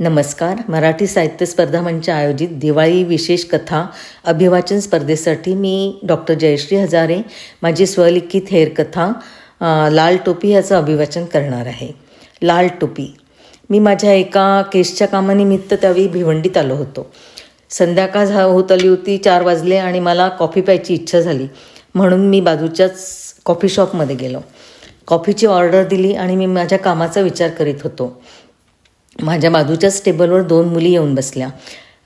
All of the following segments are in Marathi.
नमस्कार. मराठी साहित्य स्पर्धा मंच आयोजित दिवाळी विशेष कथा अभिवाचन स्पर्धेसाठी मी डॉक्टर जयश्री हजारे माझी स्वलिखित हेरकथा कथा लाल टोपी याचं अभिवाचन करणार आहे. लाल टोपी. मी माझ्या एका केसच्या कामानिमित्त त्यावेळी भिवंडीत आलो होतो. संध्याकाळ झा होत आली होती चार वाजले आणि मला कॉफी प्यायची इच्छा झाली. म्हणून मी बाजूच्याच कॉफी शॉपमध्ये गेलो. कॉफीची ऑर्डर दिली आणि मी माझ्या कामाचा विचार करीत होतो. माझ्या बाजूच्याच टेबलवर दोन मुली येऊन बसल्या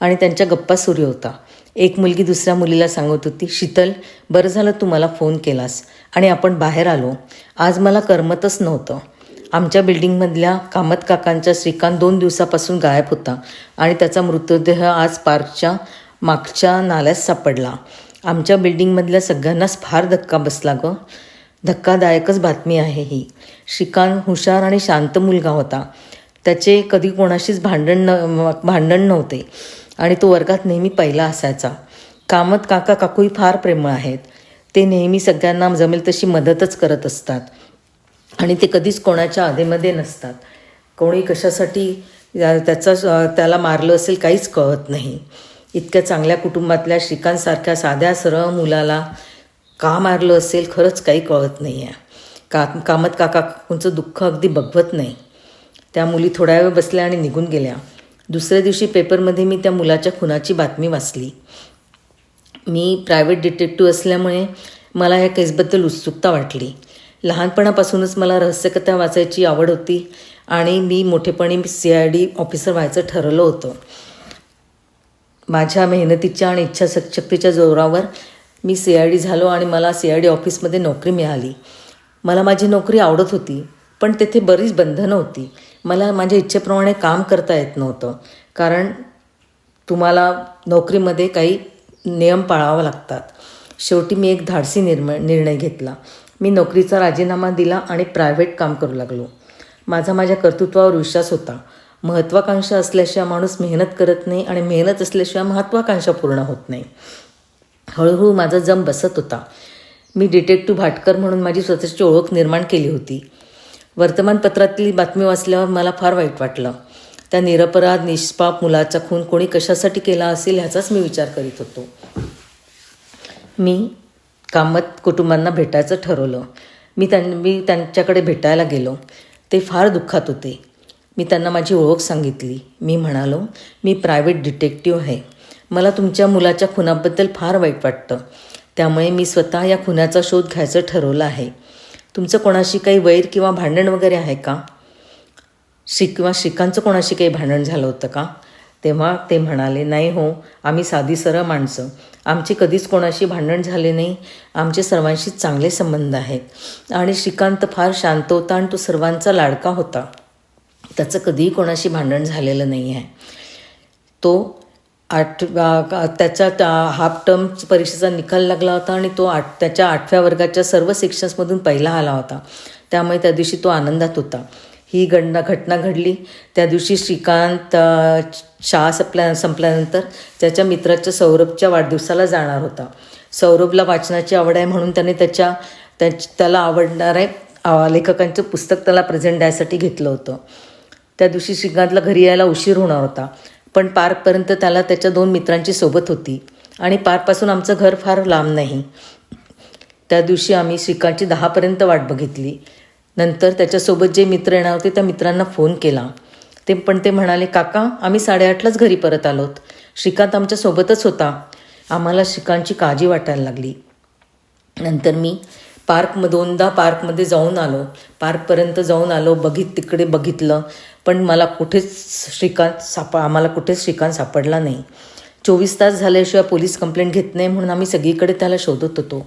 आणि त्यांच्या गप्पा सुरू होता. एक मुलगी दुसऱ्या मुलीला सांगत होती शीतल बरं झालं तू मला फोन केलास आणि आपण बाहेर आलो. आज मला करमतच नव्हतं. आमच्या बिल्डिंगमधल्या कामत काकांचा श्रीकांत दोन दिवसापासून गायब होता आणि त्याचा मृतदेह आज पार्कच्या मागच्या नाल्यात सापडला. आमच्या बिल्डिंगमधल्या सगळ्यांनाच फार धक्का बसला गं. धक्कादायकच बातमी आहे ही. श्रीकांत हुशार आणि शांत मुलगा होता. त्याचे कधी कोणाशीच भांडण न भांडण नव्हते. आणि तो वर्गात नेहमी पहिला असायचा. कामत काका काकूही फार प्रेमळ आहेत. ते नेहमी सगळ्यांना जमेल तशी मदतच करत असतात. आणि ते कधीच कोणाच्या आधेमध्ये नसतात. कोणी कशासाठी या- त्याचा त्याला मारलं असेल काहीच कळत नाही. इतक्या चांगल्या कुटुंबातल्या श्रीकांतसारख्या साध्या सरळ मुलाला का मारलं असेल खरंच काही कळत नाही आहे का कामत काकांचं दुःख अगदी बघवत नाही. त्या मुली थोड्या वेळ बसल्या आणि निघून गेल्या. दुसऱ्या दिवशी पेपरमध्ये मी त्या मुलाच्या खुनाची बातमी वाचली. मी प्रायव्हेट डिटेक्टिव्ह असल्यामुळे मला या केसबद्दल उत्सुकता वाटली. लहानपणापासूनच मला रहस्यकथा वाचायची आवड होती आणि मी मोठेपणी सी आय डी ऑफिसर व्हायचं ठरवलं होतं. माझ्या मेहनतीच्या आणि इच्छाशक्तीच्या जोरावर मी सी आय डी झालो आणि मला सी आय डी ऑफिसमध्ये नोकरी मिळाली. मला माझी नोकरी आवडत होती पण तेथे बरीच बंधनं होती. मला माझ्या इच्छेप्रमाणे काम करता येत नव्हतं. कारण तुम्हाला नोकरीमध्ये काही नियम पाळावा लागतात. शेवटी मी एक धाडसी निर्म निर्णय घेतला. मी नोकरीचा राजीनामा दिला आणि प्रायव्हेट काम करू लागलो. माझा माझ्या कर्तृत्वावर विश्वास होता. महत्त्वाकांक्षा असल्याशिवाय माणूस मेहनत करत नाही आणि मेहनत असल्याशिवाय महत्त्वाकांक्षा पूर्ण होत नाही. हळूहळू माझा जम बसत होता. मी डिटेक्टिव्ह भाटकर म्हणून माझी स्वतःची ओळख निर्माण केली होती. वर्तमानपत्रातली बातमी वाचल्यावर मला फार वाईट वाटलं. त्या निरपराध निष्पाप मुलाचा खून कोणी कशासाठी केला असेल ह्याचाच मी विचार करीत होतो. मी कामत कुटुंबांना भेटायचं ठरवलं. मी त्यां मी त्यांच्याकडे भेटायला गेलो. ते फार दुःखात होते. मी त्यांना माझी ओळख सांगितली. मी म्हणालो मी प्रायव्हेट डिटेक्टिव्ह आहे. मला तुमच्या मुलाच्या खुनाबद्दल फार वाईट वाटतं. त्यामुळे मी स्वतः या खुनाचा शोध घ्यायचं ठरवलं आहे. तुमचं कोणाशी काही वैर किंवा भांडण वगैरे आहे का? श्री किंवा श्रीकांतचं कोणाशी काही भांडण झालं होतं का? तेव्हा ते म्हणाले नाही हो आम्ही साधी सरळ माणसं. आमचे कधीच कोणाशी भांडण झाले नाही. आमचे सर्वांशी चांगले संबंध आहेत. आणि श्रीकांत फार शांत होता आणि तो सर्वांचा लाडका होता. त्याचं कधीही कोणाशी भांडण झालेलं नाही आहे तो आठ आ- त्याचा त्या- हाफ टर्म परीक्षेचा निकाल लागला होता आणि तो आठ त्याच्या आठव्या वर्गाच्या सर्व सेक्शन्समधून पहिला आला होता. त्यामुळे त्या दिवशी तो आनंदात होता. ही घटना घटना घडली. त्या दिवशी श्रीकांत शाळा संपल्या संपल्यानंतर त्याच्या मित्राच्या सौरभच्या वाढदिवसाला जाणार होता. सौरभला वाचनाची आवड आहे म्हणून त्याने त्याच्या त्याच त्याला आवडणाऱ्या लेखकांचं पुस्तक त्याला प्रेझेंट द्यायसाठी घेतलं होतं. त्या दिवशी श्रीकांतला घरी यायला उशीर होणार होता. पण पार्कपर्यंत त्याला त्याच्या दोन मित्रांची सोबत होती. आणि पार्कपासून आमचं घर फार लांब नाही. त्या दिवशी आम्ही श्रीकांतची दहापर्यंत वाट बघितली. नंतर त्याच्यासोबत जे मित्र येणार होते त्या मित्रांना फोन केला. ते पण ते म्हणाले काका आम्ही साडेआठलाच घरी परत आलोत. श्रीकांत आमच्यासोबतच होता. आम्हाला श्रीकांतची काळजी वाटायला लागली. नंतर मी पार्क दोनदा पार्कमध्ये जाऊन आलो. पार्कपर्यंत जाऊन आलो बघित तिकडे बघितलं. पण मला कुठेच श्रीकांत सापा आम्हाला कुठेच श्रीकांत सापडला नाही. चोवीस तास झाल्याशिवाय पोलीस कंप्लेंट घेत नाही म्हणून आम्ही सगळीकडे त्याला शोधत होतो.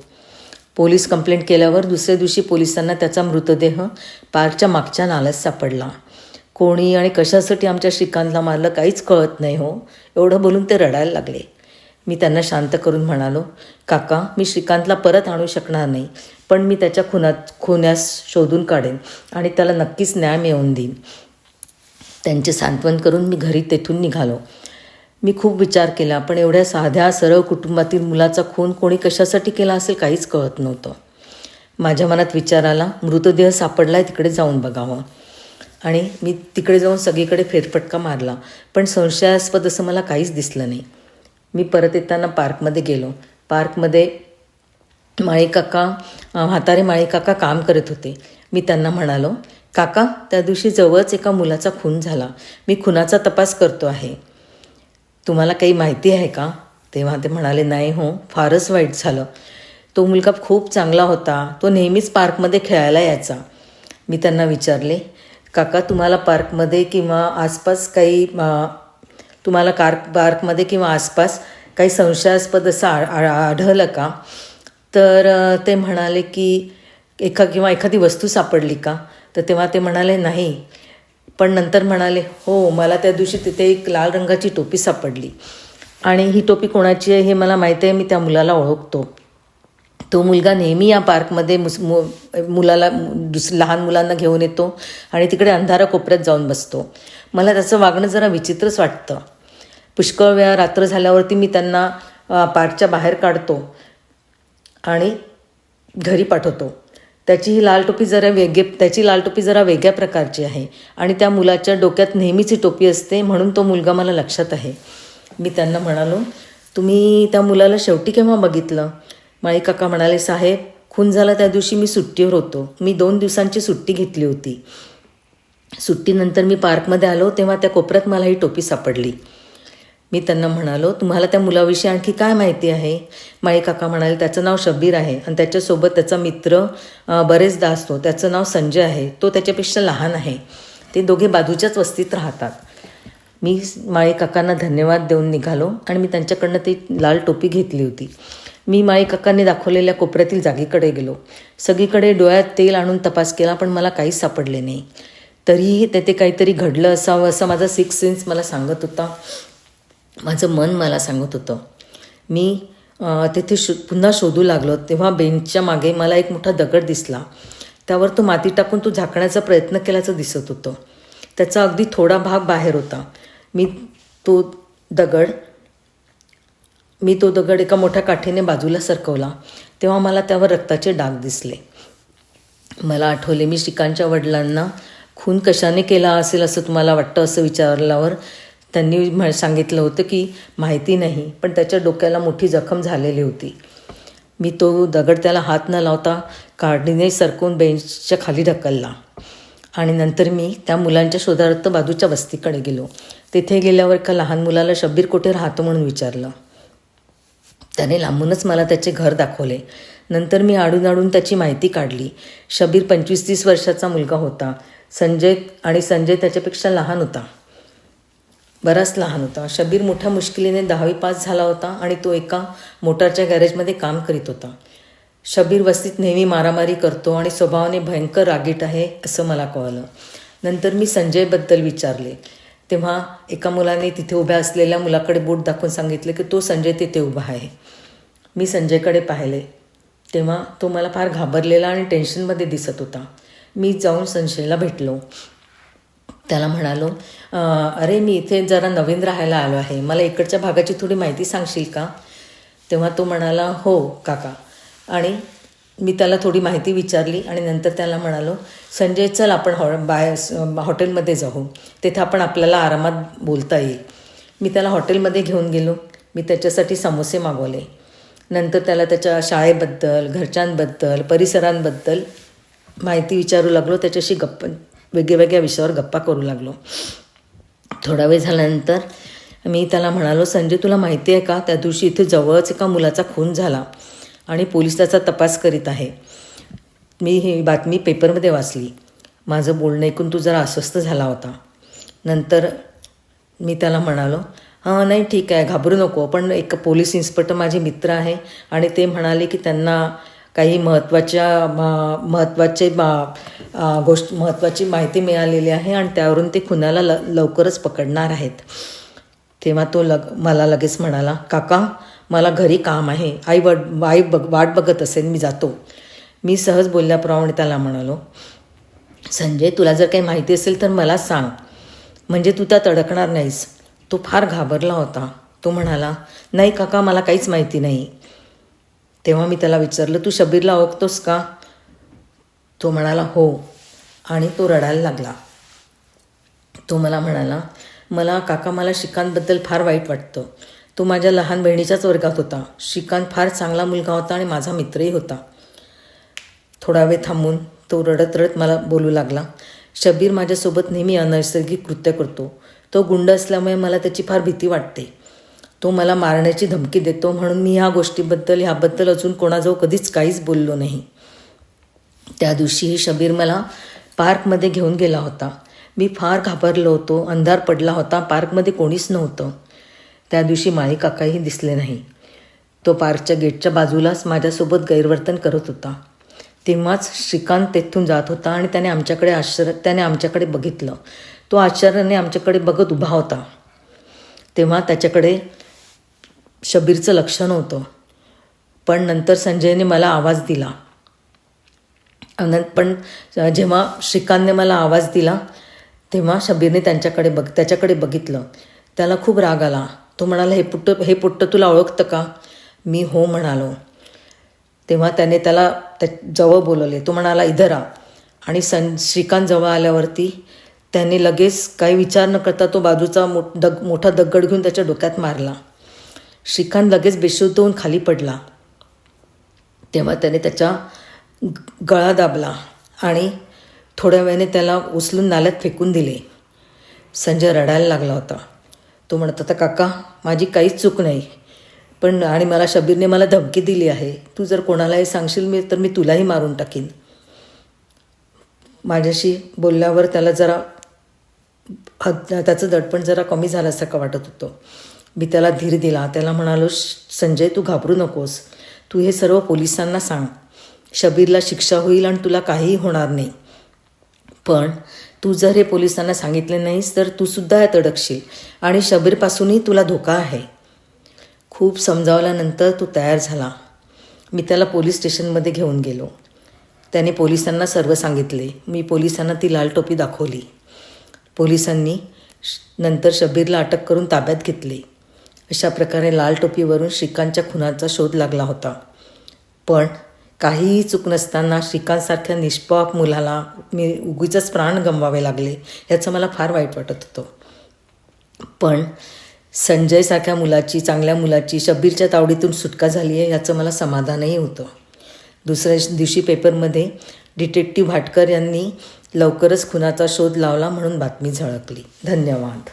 पोलीस कंप्लेंट केल्यावर दुसऱ्या दिवशी पोलिसांना त्याचा मृतदेह पार्कच्या मागच्या नाल्यात सापडला. कोणी आणि कशासाठी आमच्या श्रीकांतला मारलं काहीच कळत नाही हो. एवढं बोलून ते रडायला लागले. मी त्यांना शांत करून म्हणालो काका मी श्रीकांतला परत आणू शकणार नाही पण मी त्याच्या खुनात खुन्यास शोधून काढेन आणि त्याला नक्कीच न्याय मिळवून देईन. त्यांचे सांत्वन करून मी घरी तेथून निघालो. मी खूप विचार केला पण एवढ्या साध्या सरळ कुटुंबातील मुलाचा खून कोणी कशासाठी केला असेल काहीच कळत नव्हतं. माझ्या मनात विचार आला मृतदेह आहे तिकडे जाऊन बघावं. आणि मी तिकडे जाऊन सगळीकडे फेरफटका मारला पण संशयास्पद असं मला काहीच दिसलं नाही. मी परत येताना पार्कमध्ये गेलो. पार्कमध्ये माळीकाका म्हातारे माळी काका काम करत होते. मी त्यांना म्हणालो काका त्या दिवशी जवळच एका मुलाचा खून झाला. मी खुनाचा तपास करतो आहे. तुम्हाला काही माहिती आहे का? तेव्हा ते म्हणाले नाही हो फारच वाईट झालं. तो मुलगा खूप चांगला होता. तो नेहमीच पार्कमध्ये खेळायला यायचा. मी त्यांना विचारले काका तुम्हाला पार्कमध्ये किंवा आसपास काही तुम्हाला कार पार्कमध्ये किंवा आसपास काही संशयास्पद असं आ- आ- आढळलं का? तर ते म्हणाले की एका किंवा एखादी वस्तू सापडली का? तर तेव्हा ते म्हणाले नाही. पण नंतर म्हणाले हो मला त्या दिवशी तिथे एक लाल रंगाची टोपी सापडली. आणि ही टोपी कोणाची आहे हे मला माहीत आहे मी त्या मुलाला ओळखतो. तो मुलगा नेहमी या पार्कमध्ये मुस मु मुलाला दुस लहान मुलांना घेऊन येतो आणि तिकडे अंधारा कोपऱ्यात जाऊन बसतो. मला त्याचं वागणं जरा विचित्रच वाटतं. पुष्कळ वेळा रात्र झाल्यावरती मी त्यांना पार्कच्या बाहेर काढतो आणि घरी पाठवतो. त्याची ही लाल टोपी जरा वेगळे त्याची लाल टोपी जरा वेगळ्या प्रकारची आहे आणि त्या मुलाच्या डोक्यात नेहमीच ही टोपी असते म्हणून तो मुलगा मला लक्षात आहे. मी त्यांना म्हणालो तुम्ही त्या मुलाला शेवटी केव्हा बघितलं? माळी काका म्हणाले साहेब खून झाला त्या दिवशी मी सुट्टीवर होतो. मी दोन दिवसांची सुट्टी घेतली होती. सुट्टीनंतर मी पार्कमध्ये आलो तेव्हा त्या कोपऱ्यात मला ही टोपी सापडली. मी त्यांना म्हणालो तुम्हाला त्या मुलाविषयी आणखी काय माहिती आहे? माळी काका म्हणाले त्याचं नाव शब्बीर आहे आणि त्याच्यासोबत त्याचा मित्र बरेचदा असतो. त्याचं नाव संजय आहे. तो त्याच्यापेक्षा लहान आहे. ते दोघे बाजूच्याच वस्तीत राहतात. मी माळी काकांना धन्यवाद देऊन निघालो आणि मी त्यांच्याकडनं ती लाल टोपी घेतली होती. मी माळी काकांनी दाखवलेल्या कोपऱ्यातील जागेकडे गेलो. सगळीकडे डोळ्यात तेल आणून तपास केला पण मला काहीच सापडले नाही. तरीही तेथे काहीतरी घडलं असावं असं माझा सिक्स सेन्स मला सांगत होता. माझं मन मला सांगत होतं. मी तिथे तेथे शो पुन्हा शोधू लागलो तेव्हा बेंचच्या मागे मला एक मोठा दगड दिसला. त्यावर तो माती टाकून तो झाकण्याचा प्रयत्न केल्याचं दिसत होतं. त्याचा अगदी थोडा भाग बाहेर होता. मी तो दगड मी तो दगड एका मोठ्या काठीने बाजूला सरकवला. तेव्हा मला त्यावर रक्ताचे डाग दिसले. मला आठवले मी श्रीकांतच्या वडिलांना खून कशाने केला असेल असं तुम्हाला वाटतं असं विचारल्यावर त्यांनी म्ह सांगितलं होतं की माहिती नाही पण त्याच्या डोक्याला मोठी जखम झालेली होती. मी तो दगड त्याला हात न लावता काढणीने सरकून बेंचच्या खाली ढकलला. आणि नंतर मी त्या मुलांच्या शोधार्थ बाजूच्या वस्तीकडे गेलो. तिथे गेल्यावर एका लहान मुलाला शब्बीर कुठे राहतो म्हणून विचारलं. त्याने लांबूनच मला त्याचे घर दाखवले. नंतर मी आडून आडून त्याची माहिती काढली. शबीर पंचवीस तीस वर्षाचा मुलगा होता. संजय आणि संजय त्याच्यापेक्षा लहान होता. बराच लहान होता. शबीर मोठ्या मुश्किलीने दहावी पास झाला होता आणि तो एका मोटारच्या गॅरेजमध्ये काम करीत होता. शबीर वस्तीत नेहमी मारामारी करतो आणि स्वभावाने भयंकर रागीट आहे असं मला कळलं. नंतर मी संजयबद्दल विचारले. तेव्हा एका मुलाने तिथे उभ्या असलेल्या मुलाकडे बोट दाखवून सांगितले की तो संजय तिथे उभा आहे. मी संजयकडे पाहिले. तेव्हा तो मला फार घाबरलेला आणि टेन्शनमध्ये दिसत होता. मी जाऊन संशयला भेटलो. त्याला म्हणालो अरे मी इथे जरा नवीन राहायला आलो आहे. मला इकडच्या भागाची थोडी माहिती सांगशील का? तेव्हा तो म्हणाला हो काका. आणि मी त्याला थोडी माहिती विचारली आणि नंतर त्याला म्हणालो संजय चल आपण हॉ बाय हॉटेलमध्ये जाऊ. तिथे आपण आपल्याला आरामात बोलता येईल. मी त्याला हॉटेलमध्ये घेऊन गेलो. मी त्याच्यासाठी समोसे मागवले. नंतर त्याला त्याच्या शाळेबद्दल घरच्यांबद्दल परिसरांबद्दल माहिती विचारू लागलो. त्याच्याशी गप्प वेगळ्या वेगळ्या विषयावर गप्पा करू लागलो. थोडा वेळ झाल्यानंतर मी त्याला म्हणालो संजय तुला माहिती आहे का? त्या दिवशी इथे जवळच एका मुलाचा खून झाला आणि पोलीस त्याचा तपास करीत आहे. मी ही बातमी पेपरमध्ये वाचली. माझं बोलणं ऐकून तू जरा अस्वस्थ झाला होता. नंतर मी त्याला म्हणालो हां नाही ठीक आहे घाबरू नको पण एक पोलीस इन्स्पेक्टर माझे मित्र आहे आणि ते म्हणाले की त्यांना काही महत्त्वाच्या म- महत्त्वाचे मा- गोष्ट महत्त्वाची माहिती मिळालेली आहे आणि त्यावरून ते खुनाला ल लवकरच पकडणार आहेत. तेव्हा तो लग मला लगेच म्हणाला काका मला घरी काम आहे. आई वड आई बघ वाट बघत असेल मी जातो. मी सहज बोलल्याप्रमाणे त्याला म्हणालो संजय तुला जर काही माहिती असेल तर मला सांग. म्हणजे तू त्यात अडकणार नाहीस. तो फार घाबरला होता. तो म्हणाला नाही काका मला काहीच माहिती नाही. तेव्हा मी त्याला विचारलं तू शबीरला ओळखतोस का? तो म्हणाला हो. आणि तो रडायला लागला. तो मला म्हणाला मला काका मला श्रीकांतबद्दल फार वाईट वाटतं. तो माझ्या लहान बहिणीच्याच वर्गात होता. श्रीकांत फार चांगला मुलगा होता आणि माझा मित्रही होता. थोडा वेळ थांबून तो रडत रडत मला बोलू लागला शबीर माझ्यासोबत नेहमी अनैसर्गिक कृत्य करतो. तो गुंड असल्यामुळे मला त्याची फार भीती वाटते. तो मला मारण्याची धमकी देतो म्हणून मी ह्या गोष्टीबद्दल ह्याबद्दल अजून कोणाजवळ कधीच काहीच बोललो नाही. त्या दिवशीही शबीर मला पार्कमध्ये घेऊन गेला होता. मी फार घाबरलो होतो अंधार पडला होता पार्कमध्ये कोणीच नव्हतं. त्या दिवशी माळी काकाही दिसले नाही. तो पार्कच्या गेटच्या बाजूलाच माझ्यासोबत गैरवर्तन करत होता. तेव्हाच श्रीकांत तेथून जात होता आणि त्याने आमच्याकडे आश्चर्य त्याने आमच्याकडे बघितलं. तो आश्चर्याने आमच्याकडे बघत उभा होता. तेव्हा त्याच्याकडे शबीरचं लक्ष नव्हतं पण नंतर संजयने मला आवाज दिला. पण जेव्हा श्रीकांतने मला आवाज दिला तेव्हा शबीरने त्यांच्याकडे बघ त्याच्याकडे बघितलं. त्याला खूप राग आला. तो म्हणाला हे पुट्ट हे पुट्ट तुला ओळखतं का? मी हो म्हणालो. तेव्हा त्याने त्याला त्या जवळ बोलवले. तो म्हणाला इधर आ. आणि सं श्रीकांत जवळ आल्यावरती त्याने लगेच काही विचार न करता तो बाजूचा मो दग मोठा दगड घेऊन त्याच्या डोक्यात मारला. श्रीकांत लगेच बेशुद्ध होऊन खाली पडला. तेव्हा त्याने त्याच्या ग- गळा दाबला आणि थोड्या वेळाने त्याला उचलून नाल्यात फेकून दिले. संजय रडायला लागला होता. तो म्हणत होता काका माझी काहीच चूक नाही पण आणि मला शबीरने मला धमकी दिली आहे. तू जर कोणालाही सांगशील मी तर मी तुलाही मारून टाकीन. माझ्याशी बोलल्यावर त्याला जरा त्याचं दडपण जरा कमी झालं असं का वाटत होतं. मी त्याला धीर दिला. त्याला म्हणालो "श- संजय तू घाबरू नकोस. तू हे सर्व पोलिसांना सांग. शबीरला शिक्षा होईल आणि तुला काहीही होणार नाही. पण तू जर हे पोलिसांना सांगितले नाहीस तर तू सुद्धा यात अडकशील आणि शबीरपासूनही तुला धोका आहे. खूप समजावल्यानंतर तो तयार झाला. मी त्याला पोलीस स्टेशनमध्ये घेऊन गेलो. त्याने पोलिसांना सर्व सांगितले. मी पोलिसांना ती लाल टोपी दाखवली. पोलिसांनी नंतर शबीरला अटक करून ताब्यात घेतले. अशा प्रकारे लाल टोपीवरून श्रीकांतच्या खुनाचा शोध लागला होता. पण काहीही चूक नसताना श्रीकांतसारख्या निष्पाप मुलाला मी उगीचच प्राण गमवावे लागले याचं मला फार वाईट वाटत होतं. पण संजयसारख्या मुलाची चांगल्या मुलाची शब्बीरच्या तावडीतून सुटका झाली आहे याचं मला समाधानही होतं. दुसऱ्या दिवशी पेपरमध्ये डिटेक्टिव्ह भाटकर यांनी लवकरच खुनाचा शोध लावला म्हणून बातमी झळकली. धन्यवाद.